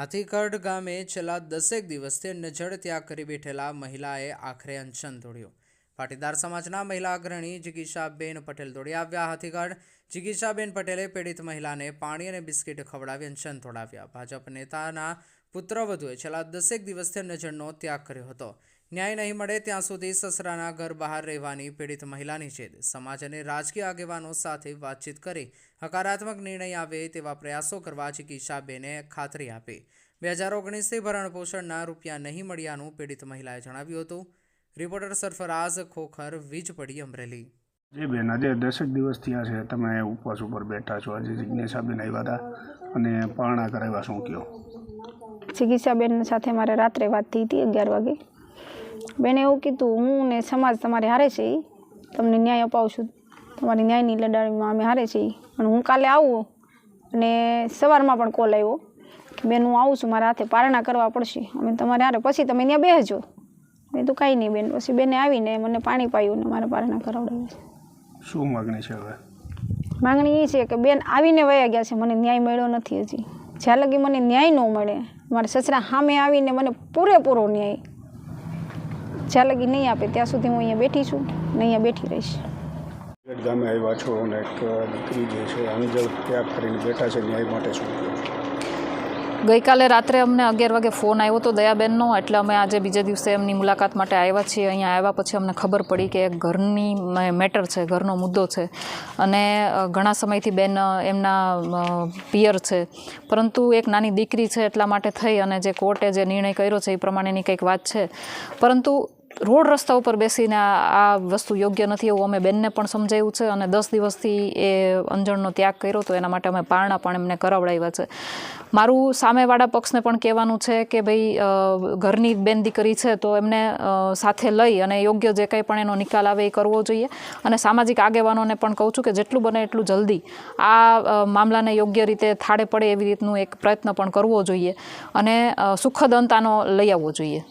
હાથીકડ ગામે છેલ્લા દસેક દિવસથી નજર ત્યાગ કરી બેઠેલા મહિલાએ આખરે અંશન તોડ્યું. પાટીદાર સમાજના મહિલા અગ્રણી જિગીશાબેન પટેલ દોડી આવ્યા હાથીગઢ. જિગીશાબેન પટેલે પીડિત મહિલાને પાણી અને બિસ્કિટ ખવડાવી અંશન તોડાવ્યા. ભાજપ નેતાના પુત્રવધુએ છેલ્લા દસેક દિવસથી નજરનો ત્યાગ કર્યો હતો. ન્યાય નહીં મળે ત્યાં સુધી સસરાના ઘર બહાર રહેવાની પીડિત મહિલાની છે સમાજ અને રાજકીય આગેવાનો સાથે વાતચીત કરી હકારાત્મક નિર્ણય આવે તેવા પ્રયાસો કરવા ચિકિત્સાબેને ખાતરી આપી. બે હજાર ઓગણીસથી ભરણ પોષણના રૂપિયા નહીં મળ્યાનું પીડિત મહિલાએ જણાવ્યું હતું. રિપોર્ટર સરફરાઝ ખોખર, વીજ પડી અમરેલી. જે બેન, આજે દસેક દિવસ થયા છે. તમે ઉપવાસ ઉપર બેઠા છો. આજે જિજ્ઞેસાબેન આવ્યા હતા અને પારણા કરાવ્યા શું કહો? ચિકિત્સાબેન સાથે મારે રાત્રે વાત થઈ હતી અગિયાર વાગે. બેને એવું કીધું હું ને સમાજ તમારે હારે છે તમને ન્યાય અપાવશું. તમારી ન્યાયની લડાઈમાં અમે હારે છીએ. અને હું કાલે આવું અને સવારમાં પણ કોલ આવ્યો કે બેન હું આવું છું મારા હાથે પારણા કરવા પડશે. અમે તમારે હારે. પછી તમે ત્યાં બેસજો મેં તો કાંઈ નહીં બેન. પછી બેને આવીને મને પાણી પાયું ને મારે પારણા કરાવડાવ્યું છે. શું માગણી છે હવે? માંગણી એ છે કે બેન આવીને વયા ગયા છે. મને ન્યાય મળ્યો નથી હજી. જ્યાં લગી મને ન્યાય ન મળે, મારા સસરા સામે આવીને મને પૂરેપૂરો ન્યાય. જ્યાં લગી નહીં આપે, ત્યાં સુધી હું અહીંયા બેઠી છું ને અહીંયા બેઠી રહીશ. ગામે આવ્યા છો અને એક દીકરી જે છે, અંજળ ત્યાગ કરીને બેઠા છે, ન્યાય માટે શું ગઈકાલે રાત્રે અમને અગિયાર વાગે ફોન આવ્યો હતો દયાબેનનો, એટલે અમે આજે બીજા દિવસે એમની મુલાકાત માટે આવ્યા છીએ. અહીંયા આવ્યા પછી અમને ખબર પડી કે એક ઘરની મેટર છે, ઘરનો મુદ્દો છે. અને ઘણા સમયથી બેન એમના પિયર છે. પરંતુ એક નાની દીકરી છે એટલા માટે થઈ અને જે કોર્ટે જે નિર્ણય કર્યો છે એ પ્રમાણેની કંઈક વાત છે. પરંતુ રોડ રસ્તા ઉપર બેસીને આ વસ્તુ યોગ્ય નથી એવું અમે બેનને પણ સમજાવ્યું છે અને દસ દિવસથી એ અંજણનો ત્યાગ કર્યો તો એના માટે અમે પારણા પણ એમને કરાવડાવ્યા છે. મારું સામેવાળા પક્ષને પણ કહેવાનું છે કે ભાઈ ઘરની બેન દીકરી છે તો એમને સાથે લઈ અને યોગ્ય જે કંઈ પણ એનો નિકાલ આવે એ કરવો જોઈએ. અને સામાજિક આગેવાનોને પણ કહું છું કે જેટલું બને એટલું જલ્દી આ મામલાને યોગ્ય રીતે થાળે પડે એવી રીતનું એક પ્રયત્ન પણ કરવો જોઈએ અને સુખદ અંત આનો લઈ આવવો જોઈએ.